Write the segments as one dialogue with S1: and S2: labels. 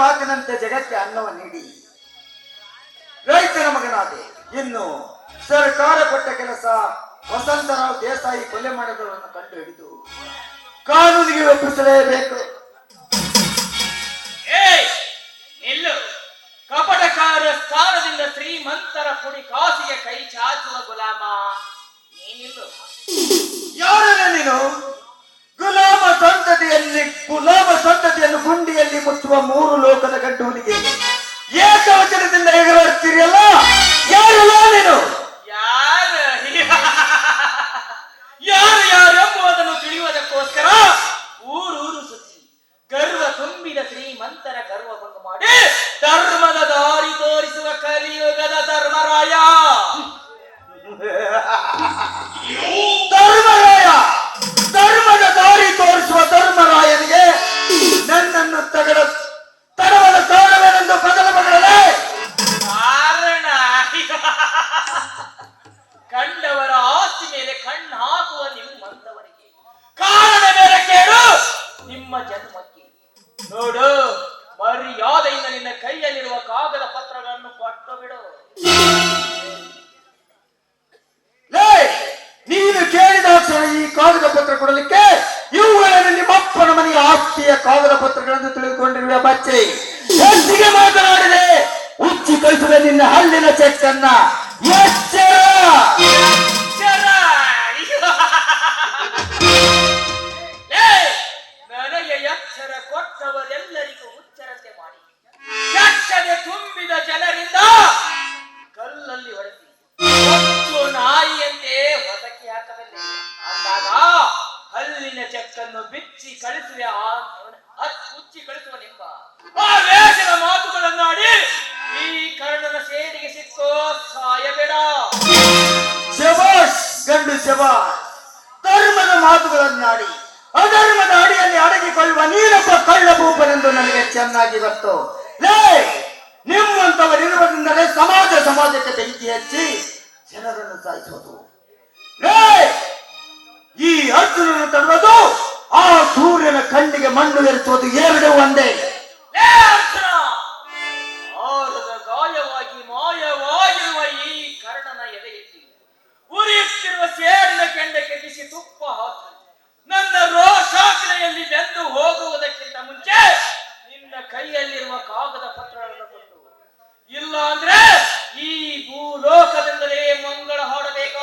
S1: ಮಾತಿನಂತೆ ಜಗತ್ತಿಗೆ ಅನ್ನವ ನೀಡಿ. ರೈತನ ಮಗನಾದೆ. ಇನ್ನು ಸರ್ಕಾರ ಕೊಟ್ಟ ಕೆಲಸ ವಸಂತರಾವ್ ದೇಸಾಯಿ ಕೊಲೆ ಮಾಡಿದವರನ್ನು ಕಂಡು ಹಿಡಿದು ಕಾನೂನಿಗೆ ಒಪ್ಪಿಸಲೇಬೇಕು.
S2: ನಿಲ್ಲು. ಕಪಟಕಾರ ಸ್ಥಾನದಿಂದ ಶ್ರೀಮಂತರ ಪುಡಿ ಕಾಸಿಗೆ ಕೈ ಚಾಚುವ ಗುಲಾಮ. ನೀನಿಲ್ಲು.
S1: ಯಾರ ನೀನು? ಗುಲಾಮ ಸಂತತಿಯಲ್ಲಿ ಗುಲಾಮ ಸಂತತಿಯನ್ನು ಗುಂಡಿಯಲ್ಲಿ ಮುಚ್ಚುವ ಮೂರು ಲೋಕದ ಗಂಟುವಿಗೆ ಏಕವಚನದಿಂದ ಎಗರಾಡ್ತೀರಿಯಲ್ಲ
S2: ಪತ್ರಗಳನ್ನು
S1: ತಿಳಿದುಕೊಂಡಿರುವ ಬಚ್ಚೆ. ಹೆಚ್ಚಿಗೆ ಮಾತನಾಡಿದೆ? ಉಚ್ಚಿ ಕಳಿಸಿದ ನಿನ್ನ ಹಲ್ಲಿನ ಚೆಕ್ಕನ್ನ. ಎಚ್ಚರ!
S2: ನನಗೆ ಎಚ್ಚರ ಕೊಟ್ಟವರೆಲ್ಲರಿಗೂ ಉಚ್ಚರತೆ ಮಾಡಿ. ಕೆಟ್ಟದೆ ತುಂಬಿದ ಜನರಿಂದ ಕಲ್ಲಲ್ಲಿ ಹೊಡೆಸಿ. ಒಟ್ಟು ನಾಯಿಯಂತೆ ಹೊಸಕಿ ಹಾಕಬಲ್ಲೆ. ಅಂದಾಗ ಹಲ್ಲಿನ ಚೆಕ್ಕನ್ನು ಬಿಚ್ಚಿ ಕಳಿಸಿದೆ ಆ ಉಚ್ಚಿ ಕಳಿಸುವ ನಿಮ್ಮ ಆ ವೇಷದ ಮಾತುಗಳನ್ನಾಡಿ ಈ ಕರ್ಣನ ಸೇರಿಗೆ ಸಿಕ್ಕೋ ಸಾಯಬೇಡ.
S1: ಶಬಾಷ್ ಗಂಡು ಶಬಾಷ್ ಧರ್ಮದ ಮಾತುಗಳನ್ನಾಡಿ ಅಧರ್ಮದ ಅಡಿಯಲ್ಲಿ ಅಡಗಿಕೊಳ್ಳುವ ನೀನೊಬ್ಬ ಕಳ್ಳ ಭೂಪನೆಂದು ನನಗೆ ಚೆನ್ನಾಗಿ ಗೊತ್ತು. ಲೇ ನಿಮ್ಮಂತವರಿರುವುದರಿಂದಲೇ ಸಮಾಜ ಸಮಾಜಕ್ಕೆ ಬೆಂಕಿ ಹಚ್ಚಿ ಜನರನ್ನು ಸಾಯಿಸುವುದು ಲೇ ಈ ಅರ್ಜುನನ್ನು ತರುವುದು ಆ ಸೂರ್ಯನ ಕಣ್ಣಿಗೆ ಮಣ್ಣು ಎರಚುವುದು ಎರಡು ಒಂದೇ.
S2: ಗಾಯವಾಗಿ ಮಾಯವಾಗಿರುವ ಈ ಕರ್ಣನ ಎದೆಯಲ್ಲಿ ಉರಿಯುತ್ತಿರುವ ಸೇಡಿನ ಕೆಂಡಕ್ಕೆ ಬಿಸಿ ತುಪ್ಪ ಹಾಕಿ ನನ್ನ ರೋಷಾಗ್ನೆಯಲ್ಲಿ ಬೆಂದು ಹೋಗುವುದಕ್ಕಿಂತ ಮುಂಚೆ ನಿನ್ನ ಕೈಯಲ್ಲಿರುವ ಕಾಗದ ಪತ್ರಗಳನ್ನು ಕೊಟ್ಟು ಇಲ್ಲ ಅಂದ್ರೆ ಈ ಭೂಲೋಕದಿಂದಲೇ ಮಂಗಳ ಹಾಡಬೇಕಾದೀತು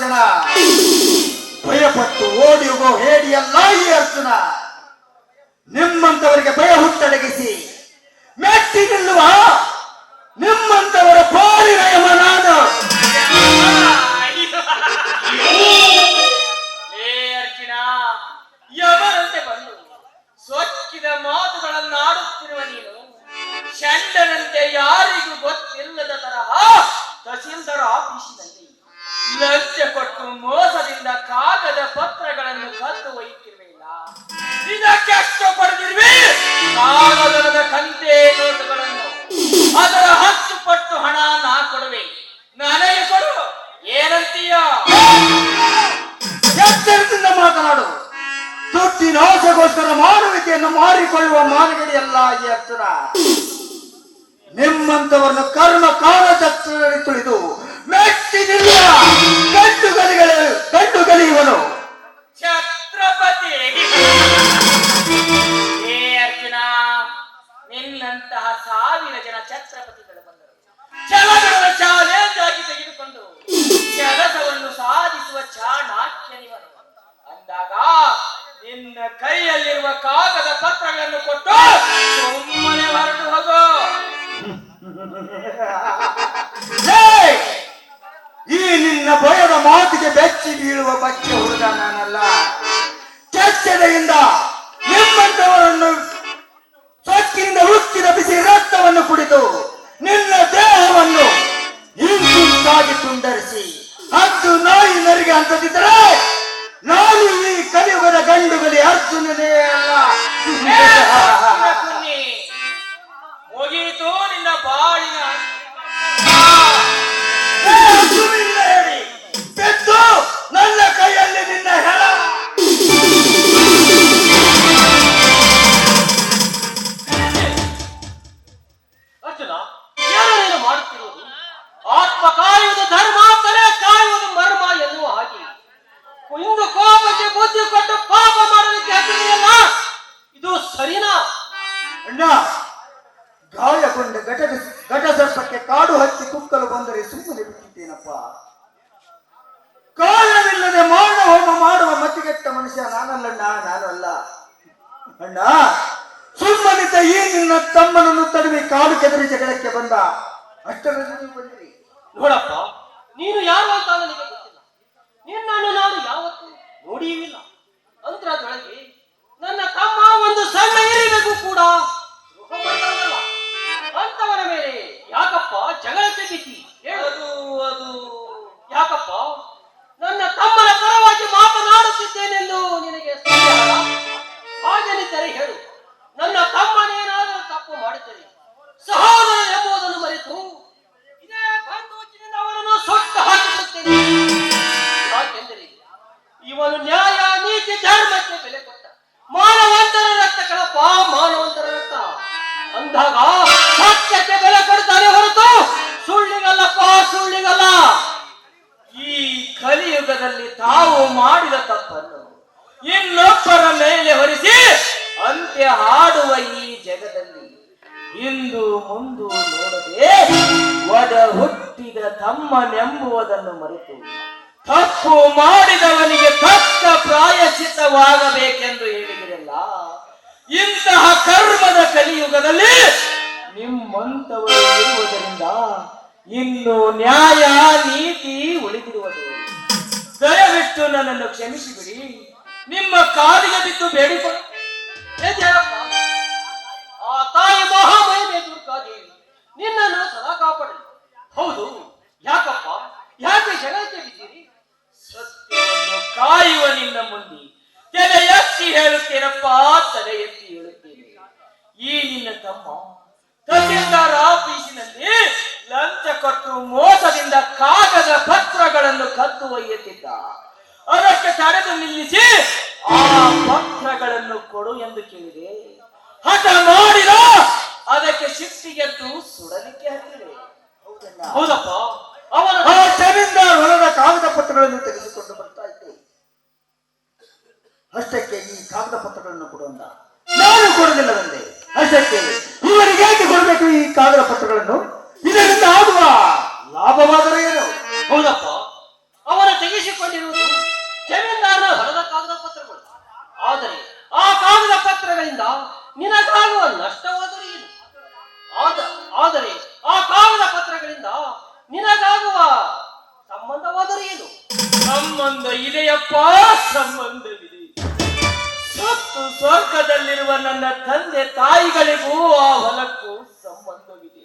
S1: ಮಾತುಗಳನ್ನು ಭಯಪಟ್ಟು ಓಡಿ ಹೋಗೋ ಹೇಡಿಯಲ್ಲ ಈ ಅರ್ಜುನ. ನಿಮ್ಮಂತವರಿಗೆ ಭಯ ಹುಟ್ಟಡಗಿಸಿ. ಮೆಟ್ಟಿ ನಿಲ್ಲುವ ನಿಮ್ಮಂತವರ ಪಾಲಿನ ಯಮ
S2: ಅರ್ಜುನ, ಯಮನಂತೆ ಬಂದು ಸೊಕ್ಕಿದ ಮಾತುಗಳನ್ನಾಡುತ್ತಿರುವ ನೀನು, ಚಂಡನಂತೆ ಯಾರಿಗೂ ಗೊತ್ತಿಲ್ಲದ ಮೋಸದಿಂದ ಕಾಗದ ಪತ್ರಗಳನ್ನು ಕದ್ದು ಒಯ್ಯುತ್ತಿರಲಿಲ್ಲ ಇದಕ್ಕೆ ಅಷ್ಟು ಪಡೆದಿರುವೆ ಕಾಗದದ ಕಂತೆ ನೋಟುಗಳನ್ನು, ಅದರ ಹತ್ತು ಪಟ್ಟು ಹಣ ನಾ ಕೊಡುವೆ. ನನಗೆ ಕೊಡು. ಏನಂತೀಯ?
S1: ಎಚ್ಚರದಿಂದ ಮಾತನಾಡು. ದುಡ್ಡಿನ ಆಸೆಗೋಸ್ಕರ ಮಾರುವಿಕೆಯನ್ನು ಮಾರಿಕೊಳ್ಳುವ ಮಾನಗಡಿಯಲ್ಲ ಈ ಅರ್ಜುನ. ನಿಮ್ಮಂತವರನ್ನು ಕರ್ಮ ಕಾಲಚಕ್ರದಲ್ಲಿ ತುಳಿದು ಮೆಟ್ಟಿ ನಿಲ್ಲುವ ಪ್ರಯೋಜನ ಯಾರು ಮಾಡುತ್ತಿರುವ ಬಂದ ಅಷ್ಟರಲ್ಲಿ ಬಂದಿರಿ.
S3: ನೋಡಪ್ಪ ನೀನು ಯಾರು ಅಂತ ನನಗೆ ಗೊತ್ತಿಲ್ಲ. ನಿನ್ನನ್ನು ನಾನು ಯಾವತ್ತೂ ನೋಡಿಯೂ ಅಂತರದೊಳಗೆ
S2: ಜಗದಲ್ಲಿ ಇಂದು ಮುಂದು ನೋಡದೆ ಒಡ ಹುಟ್ಟಿದ ತಮ್ಮನೆಂಬುವುದನ್ನು ಮರೆತು ತಪ್ಪು ಮಾಡಿದವನಿಗೆ ತಕ್ಕ ಪ್ರಾಯಶ್ಚಿತವಾಗಬೇಕೆಂದು ಹೇಳಿದಿರಲ್ಲ, ಇಂತಹ ಕರ್ಮದ ಕಲಿಯುಗದಲ್ಲಿ ನಿಮ್ಮಂತವರು ಇರುವುದರಿಂದ ಇನ್ನು ನ್ಯಾಯ ನೀತಿ ಉಳಿದಿರುವುದು. ದಯವಿಟ್ಟು ನನ್ನನ್ನು ಕ್ಷಮಿಸಿಬಿಡಿ. ನಿಮ್ಮ ಕಾಲಿಗೆ ಬಿದ್ದು ಬೇಡಿಕೊಂಡು
S3: ದುರ್ಗಾದೇವಿ ನಿನ್ನನ್ನು ಸದಾ ಕಾಪಾಡಲಿ. ಹೌದು, ಯಾಕಪ್ಪ? ಯಾಕೆ ಬಿದ್ದೀರಿ?
S2: ಸತ್ಯವನ್ನು ಕಾಯುವ ನಿನ್ನ ಮುಂದೆ ತಲೆ ಎತ್ತಿ ಹೇಳುತ್ತೇನಪ್ಪ ತಲೆ ಎತ್ತಿ ಹೇಳುತ್ತೇನೆ. ಈ ನಿನ್ನ ತಮ್ಮ ತಹಸೀಲ್ದಾರ್ ಆಫೀಸಿನಲ್ಲಿ ಲಂಚ ಕೊಟ್ಟು ಮೋಸದಿಂದ ಕಾಗದ ಪತ್ರಗಳನ್ನು ಕದ್ದು ಒಯ್ಯುತ್ತಿದ್ದ. ಅದಕ್ಕೆ ತಡೆದು ನಿಲ್ಲಿಸಿ ಆ ಪತ್ರಗಳನ್ನು ಕೊಡು ಎಂದು ಕೇಳಿದೆ. ಹಠ ಮಾಡಿದ ಅದಕ್ಕೆ ಶಿಸ್ತಿಗೆದ್ದು ಸುಡಲಿಕ್ಕೆ ಹತ್ತಿದೆ
S3: ಹೌದಪ್ಪ. ಅವರ
S1: ಆ ಹೊಲದ ಕಾಗದ ಪತ್ರಗಳನ್ನು ತೆಗೆದುಕೊಂಡು ಬರ್ತಾ ಇದ್ದೆ. ಅಷ್ಟಕ್ಕೆ ಈ ಕಾಗದ ಪತ್ರಗಳನ್ನು ಕೊಡುವಂತ ನಾನು ಕೊಡುವುದಿಲ್ಲವೆಂದೆ. ಅಷ್ಟಕ್ಕೆ ಇವರಿಗೆ ಹೇಗೆ ಕೊಡಬೇಕು ಈ ಕಾಗದ ಪತ್ರಗಳನ್ನು? ಇದರಿಂದ ಆಗುವ ಲಾಭವಾದರೆ ಏನು?
S3: ಹೌದಪ್ಪ. ಅವರ ತೆಗೆಸಿಕೊಂಡಿರುವುದು ಜಮೀನ್ದಾರ ಹೊಲದ ಕಾಗದ ಪತ್ರಗಳು. ಆದರೆ ಆ ಕಾಗದ ಪತ್ರಗಳಿಂದ ನಿನಗಾಗುವ ಆದ ಆದರೆ ಆ ಕಾಗದ ಪತ್ರಗಳಿಂದ ನಿನಗಾಗುವ ಸಂಬಂಧವಾದರೂ ಏನು?
S2: ಸಂಬಂಧ ಇದೆಯಪ್ಪ ಸಂಬಂಧವಿದೆ. ಸತ್ತು ಸ್ವರ್ಗದಲ್ಲಿರುವ ನನ್ನ ತಂದೆ ತಾಯಿಗಳಿಗೂ ಆ ಹೊಲಕ್ಕೂ ಸಂಬಂಧವಿದೆ.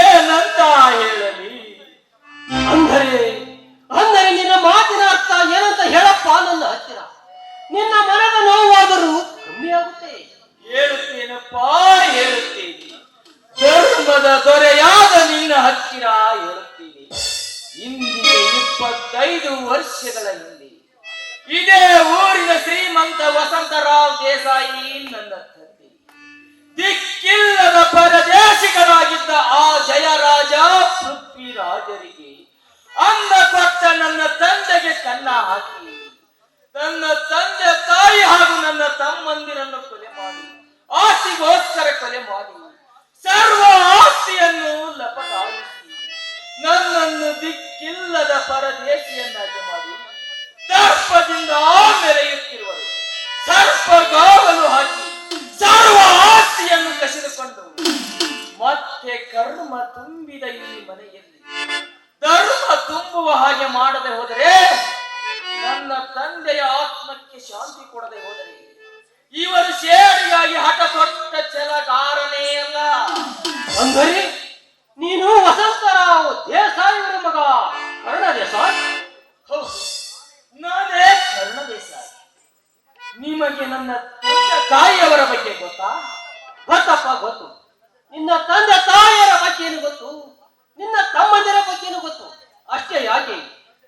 S2: ಏನಂತ ಹೇಳಲಿ?
S3: ಅಂದರೆ ಅಂದರೆ ನಿನ್ನ ಮಾತಿನ ಅರ್ಥ ಏನಂತ ಹೇಳಪ್ಪ ನನ್ನ ಹತ್ತಿರ. ನಿನ್ನ ಮನದ ನೋವಾದರೂ ಕಮ್ಮಿ ಆಗುತ್ತೆ
S2: ಹೇಳುತ್ತೇನಪ್ಪ ಹೇಳುತ್ತೇನೆ. ದೊರೆಯಾದ ನಿನ್ನ ಹತ್ತಿರ ಇರುತ್ತೀನಿ. ಇಂದಿಗೆ ಇಪ್ಪತ್ತೈದು ವರ್ಷಗಳ ಹಿಂದೆ. ಇದೇ ಊರಿನ ಶ್ರೀಮಂತ ವಸಂತರಾವ್ ದೇಸಾಯಿ ನನ್ನ ತಂದೆ. ದಿಕ್ಕಿಲ್ಲದ ಪರದೇಶಿಕರಾಗಿದ್ದ ಆ ಜಯರಾಜ ಪೃಥ್ವಿರಾಜರಿಗೆ ಅಂದ ಕೊಟ್ಟ ನನ್ನ ತಂದೆಗೆ ಕನ್ನ ಹಾಕಿ. ನನ್ನ ತಂದೆ ತಾಯಿ ಹಾಗೂ ನನ್ನ ತಮ್ಮಂದಿರನ್ನು ಕೊಲೆ ಮಾಡಿ, ಆಸ್ತಿಗೋಸ್ಕರ ಕೊಲೆ ಮಾಡಿ. ಸರ್ವ ಆಸ್ತಿಯನ್ನು ಲಪಟಾಯಿಸಿ ನನ್ನನ್ನು ದಿಕ್ಕಿಲ್ಲದ ಪರದೇಶಿಯನ್ನಾಗಿ ಮಾಡಿ, ದರ್ಪದಿಂದ ಮೆರೆಯುತ್ತಿರುವರು. ಸರ್ಪ ಗಾವಲು ಹಾಕಿ, ಸರ್ವ ಆಸ್ತಿಯನ್ನು ಕಸಿದುಕೊಂಡು ಮತ್ತೆ ಕರ್ಮ ತುಂಬಿದ ಈ ಮನೆಯಲ್ಲಿ, ಧರ್ಮ ತುಂಬುವ ಹಾಗೆ ಮಾಡದೆ ಹೋದರೆ, ನನ್ನ ತಂದೆಯ ಆತ್ಮಕ್ಕೆ ಶಾಂತಿ ಕೊಡದೆ ಹೋದರೆ ಇವರು ಶೇರಿಗಾಗಿ ಹಠ ತೊಟ್ಟ ಛಲಗಾರನೇ ಅಲ್ಲ.
S3: ಅಂದರೆ ನೀನು ವಸಂತರಾವ್ ದೇಸಾಯಿಯವರ ಮಗ. ಕರ್ಣ ದೇಸಾಯಿ
S2: ಹೌದು. ನಾನೇ ಕರ್ಣ ದೇಸಾಯಿ ನಿಮಗೆ ನನ್ನ ತಂದೆ ತಾಯಿಯವರ ಬಗ್ಗೆ ಗೊತ್ತಾ?
S3: ಗೊತ್ತಪ್ಪ ಗೊತ್ತು. ನಿನ್ನ ತಂದೆ ತಾಯಿಯರ ಬಗ್ಗೆನೂ ಗೊತ್ತು? ನಿನ್ನ ತಮ್ಮಂದಿರ ಬಗ್ಗೆನೂ ಗೊತ್ತು? ಅಷ್ಟೇ ಯಾಕೆ?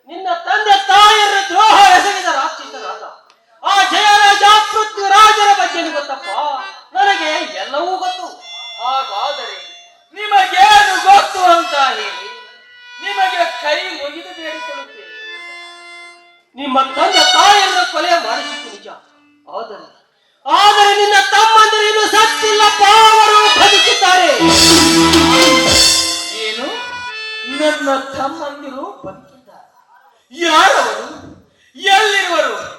S3: ನಿನ್ನ ತಂದೆ ತಾಯಿಯರ ದ್ರೋಹ ಎಸಗಿದ ರಾಕ್ಷಸರಾದ ಆ ಜಯರಾಜ ರಾಜರ ಬಗ್ಗೆನೂ ಗೊತ್ತಪ್ಪ? ನನಗೆ ಎಲ್ಲವೂ ಗೊತ್ತು.
S2: ಹಾಗಾದರೆ ನಿಮಗೇನು ಗೊತ್ತು ಅಂತ ಹೇಳಿ ನಿಮಗೆ ಕೈ ಮುಗಿದು ಬೇಡಿಕೊಳ್ಳುತ್ತೇನೆ.
S3: ನಿಮ್ಮ ತಂದೆ ತಾಯಿಯನ್ನು ಕೊಲೆ ಮಾಡಿಸಿದ್ದು ನಿಜ. ಆದರೆ ಆದರೆ ನಿನ್ನ ತಮ್ಮಂದಿರು ಸತ್ತಿಲ್ಲ ಸತ್ತಿಲ್ಲಪ್ಪ ಅವರು ಬದುಕಿದ್ದಾರೆ.
S2: ಏನು? ನನ್ನ ತಮ್ಮಂದಿರು ಬದುಕಿದ್ದಾರೆ. ಯಾರವರು? ಎಲ್ಲಿರುವರು?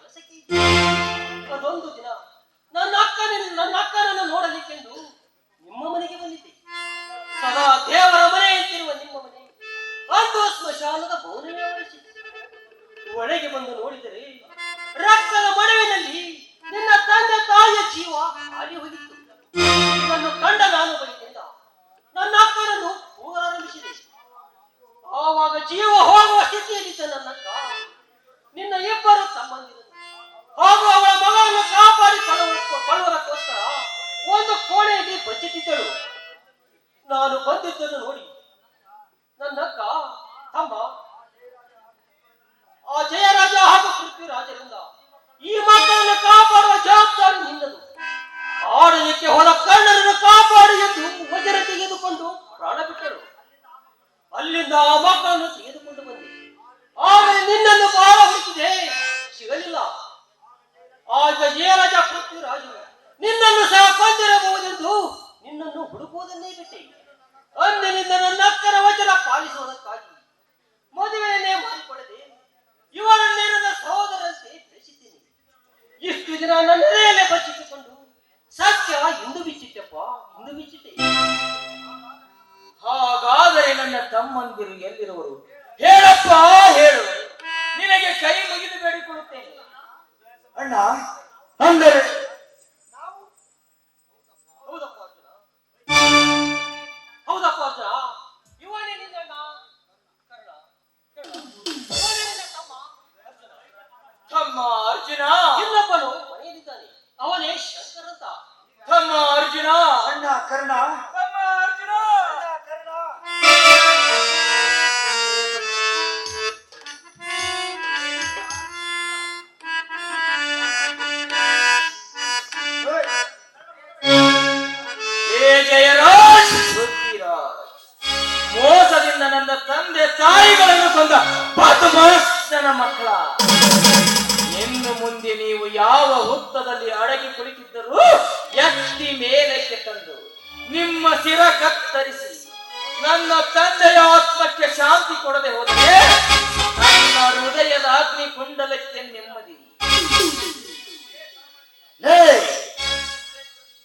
S3: ಅದೊಂದು ದಿನ ನನ್ನ ಅಕ್ಕನ ನನ್ನ ಅಕ್ಕನನ್ನು ನೋಡಲಿಕ್ಕೆಂದು ನಿಮ್ಮ ಮನೆಗೆ ಬಂದಿದ್ದೆ. ಸದಾ ದೇವರ ಮನೆ ಅಂತಿರುವ ನಿಮ್ಮ ಮನೆ ಒಂದು ಸ್ಮಶಾನದ ಪೌರ್ಣಿಮೆ ಆವರಿಸಿತ್ತು ಒಳಗೆ ಬಂದು ನೋಡಿದರೆ ರಕ್ತದ ಮಡವಿನಲ್ಲಿ ನಿನ್ನ ತಂದೆ ತಾಯಿಯ ಜೀವ ಹಾರಿ ಹೋಗಿತ್ತು. ಇದನ್ನು ಕಂಡ ನಾನು ಬಳಿಕಿಂದ ನನ್ನ ಅಕ್ಕನನ್ನು ಹೋಗಲಾರಂಭಿಸಿದೆ ಆವಾಗ ಜೀವ ಹೋಗುವ ಸ್ಥಿತಿಯಲ್ಲಿದ್ದ ನನ್ನ ಅಕ್ಕ ನಿನ್ನ ಇಬ್ಬರು ತಮ್ಮಂದಿರು ಹಾಗೂ ಅವಳ ಮಗಳನ್ನು ಕಾಪಾಡಿಕೊಳ್ಳುವುದಕ್ಕೋಸ್ಕರ ಒಂದು ಕೋಣೆಯಲ್ಲಿ ಬಚ್ಚಿಟ್ಟಿದ್ದಳು. ನಾನು ಬಂದಿದ್ದನ್ನು ನೋಡಿ. ನನ್ನಕ್ಕ, ತಮ್ಮ, ಆ ಜಯರಾಜ ಹಾಗೂ ಪೃಥ್ವಿರಾಜರಿಂದ ಈ ಮಕ್ಕಳನ್ನು ಕಾಪಾಡುವ ಜವಾಬ್ದಾರಿ ನಿನ್ನದು. ಆಡಲಿಕ್ಕೆ ಹೋದ ಕಣ್ಣರನ್ನು ಕಾಪಾಡು ಎಂದು ವಜ್ರ ತೆಗೆದುಕೊಂಡು ಪ್ರಾಣ ಬಿಟ್ಟರು. ಅಲ್ಲಿಂದ ಆ ಮಕ್ಕಳನ್ನು ತೆಗೆದುಕೊಂಡು ಬಂದೆ. ಆದರೆ ನಿನ್ನನ್ನು ಬಹಳ ಹುಡುಕಿದೆ. ಸಿಗಲಿಲ್ಲ. ಆಗ ಜಯರಾಜ ಪೃಥ್ವಿರಾಜು ನಿನ್ನನ್ನು ಸಹ ಕೊಂದಿರಬಹುದೆಂದು ನಿನ್ನನ್ನು ಹುಡುಕುವುದನ್ನೇ ಬಿಟ್ಟೆ. ಅಂದಿನಿಂದ ನನ್ನ ಅಕ್ಕರ ವಚನ ಪಾಲಿಸುವುದಕ್ಕಾಗಿ ಮದುವೆಯನ್ನೇ ಮಾಡಿಕೊಳ್ಳದೆ ಇವರನ್ನೇ ನನ್ನ ಸಹೋದರಂತೆ ಬೆಳೆಸಿದ್ದೀನಿ ಇಷ್ಟು ದಿನ ನನ್ನದೇ ಬಚ್ಚಿಟ್ಟುಕೊಂಡು ಸತ್ಯ ಇಂದು ಬಿಚ್ಚಿಟ್ಟೆಪ್ಪ, ಇಂದು ಬಿಚ್ಚಿಟ್ಟೆ.
S2: ಹಾಗಾದರೆ ನನ್ನ ತಮ್ಮಂದಿರು ಎಲ್ಲಿರುವರು? ಹೇಳಪ್ಪ, ಹೇಳು. ನಿನಗೆ ಕೈ ಮುಗಿದು ಬೇಡಿಕೊಳ್ಳುತ್ತೇನೆ.
S1: ಅಣ್ಣ? ಅಂದರೆ
S2: ಯಾವ ಅಡಗಿ ಕುಳಿತಿದ್ದರು. ಎಷ್ಟಿ ಮೇಲಕ್ಕೆ ತಂದು ನಿಮ್ಮ ಶಿರ ಕತ್ತರಿಸಿ ನನ್ನ ತಂದೆಯ ಆತ್ಮಕ್ಕೆ ಶಾಂತಿ ಕೊಡದೆ ಹೋದರೆ ನನ್ನ ಹೃದಯದ ಅಗ್ನಿ ಕುಂಡಲಕ್ಕೆ ನೆಮ್ಮದಿ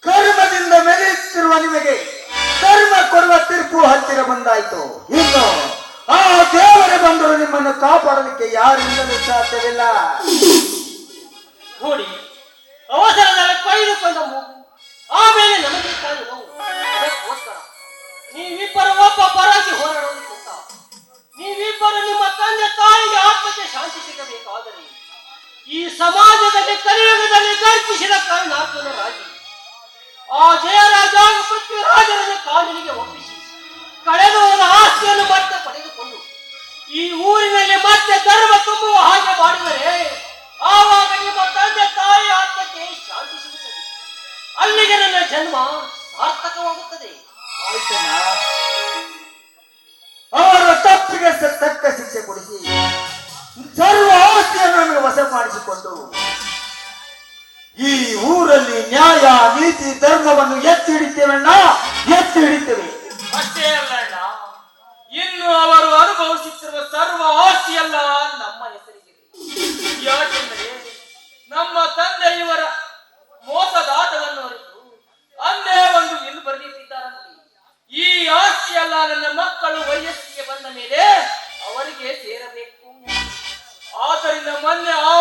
S1: ಕರ್ಮದಿಂದ ಮೆರೆಯುತ್ತಿರುವ ನಿಮಗೆ ಕರ್ಮ ಕೊಡುವ ತೀರ್ಪು ಹತ್ತಿರ ಬಂದಾಯ್ತು. ಇನ್ನು ಆ ದೇವರೇ ಬಂದರು ನಿಮ್ಮನ್ನು ಕಾಪಾಡಲಿಕ್ಕೆ ಯಾರಿಂದಲೂ ಸಾಧ್ಯವಿಲ್ಲ.
S3: ನೋಡಿ ಅವಸರದಲ್ಲಿ ಕೊಯ್ದುಕೊಂಡ ಆಮೇಲೆ ನಮಗೆ ತಾಯಿ ನೋವು ಅದಕ್ಕೋಸ್ಕರ ನೀವಿಬ್ಬರು ಒಬ್ಬ ಪರಾಗಿ ಹೋರಾಡೋದಕ್ಕಿಂತ ನೀವಿಬ್ಬರು ನಿಮ್ಮ ತಂದೆ ತಾಯಿಗೆ ಆತ್ಮಕ್ಕೆ ಶಾಂತಿ ಸಿಗಬೇಕಾದರೆ ಈ ಸಮಾಜದಲ್ಲಿ ಕಲಿಯುಗದಲ್ಲಿ ಗರ್ಭಿಸಿದ ಕರುಣಾರ್ಜುನರಾಗಿ ಆ ಜಯರಾಜ ಪೃಥ್ವಿರಾಜರನ್ನು ಕಾನೂನಿಗೆ ಒಪ್ಪಿಸಿ ಕಳೆದು ಹೋದ ಆಸ್ತಿಯನ್ನು ಮತ್ತೆ ಪಡೆದುಕೊಂಡು ಈ ಊರಿನಲ್ಲಿ ಮತ್ತೆ ಧರ್ಮ ತುಂಬುವ ಹಾಗೆ ಮಾಡಿದರೆ ಆವಾಗ ನಿಮ್ಮ ತಂದೆ ತಾಯಿ ಜನ್ಮ ಸಾರ್ಥಕವಾಗುತ್ತದೆ.
S1: ಅವರ ತಪ್ಪಿಗೆ ತಕ್ಕ ಶಿಕ್ಷೆ ಕೊಡಿಸಿ ಸರ್ವ ಆಸ್ತಿಯನ್ನು ನಮಗೆ ವಶ ಮಾಡಿಸಿಕೊಂಡು ಈ ಊರಲ್ಲಿ ನ್ಯಾಯ ನೀತಿ ಧರ್ಮವನ್ನು ಎತ್ತಿ ಹಿಡಿತೇವಣ್ಣ ಎತ್ತಿ ಹಿಡಿತೇವೆ.
S2: ಅಷ್ಟೇ ಅಲ್ಲಣ್ಣ ಇನ್ನು ಅವರು ಅನುಭವಿಸುತ್ತಿರುವ ಸರ್ವ ಆಸ್ತಿಯಲ್ಲ ನಮ್ಮ ಹೆಸರಿಗೆ. ಯಾಕೆಂದರೆ ನಮ್ಮ ತಂದೆ ಇವರ ಮೋಸದಾಟವನ್ನು ಅರಿತು ಅಂದೇ ಒಂದು ಎಂದು ಬರೆದಿಟ್ಟಿದ್ದಾರೆ ಈ ಆಸ್ತಿಯಲ್ಲ ನನ್ನ ಮಕ್ಕಳು ವಯಸ್ಸಿಗೆ ಬಂದ ಮೇಲೆ ಅವರಿಗೆ ಸೇರಬೇಕು. ಆದ್ದರಿಂದ ಮೊನ್ನೆ ಆ